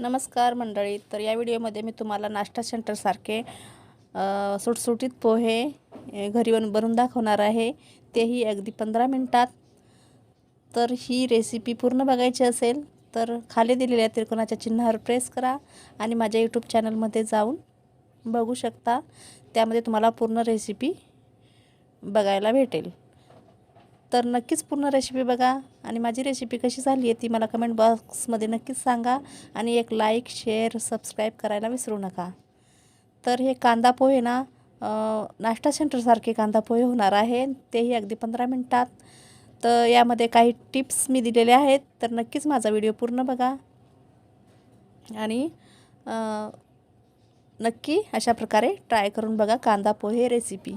नमस्कार मंडळी. तर या व्हिडिओमध्ये मी तुम्हाला नाश्ता सेंटरसारखे सुटसुटीत पोहे घरी बन बनवून दाखवणार आहे. तेही अगदी पंधरा मिनटात. तर ही रेसिपी पूर्ण बघायची असेल तर खाली दिलेल्या त्रिकोणाच्या चिन्हावर प्रेस करा आणि माझ्या यूट्यूब चॅनलमध्ये जाऊन बघू शकता. त्यामध्ये तुम्हाला पूर्ण रेसिपी बघायला भेटेल. तर नक्कीच पूर्ण रेसिपी बघा. आणि माझी रेसिपी कशी झाली आहे ती मला कमेंट बॉक्समध्ये नक्कीच सांगा. आणि एक लाईक शेअर सबस्क्राईब करायला विसरू नका. तर हे कांदा पोहे ना नाश्ता सेंटरसारखे कांदा पोहे होणार आहे. तेही अगदी पंधरा मिनटात. तर यामध्ये काही टिप्स मी दिलेले आहेत. तर नक्कीच माझा व्हिडिओ पूर्ण बघा. आणि नक्की अशा प्रकारे ट्राय करून बघा कांदा पोहे रेसिपी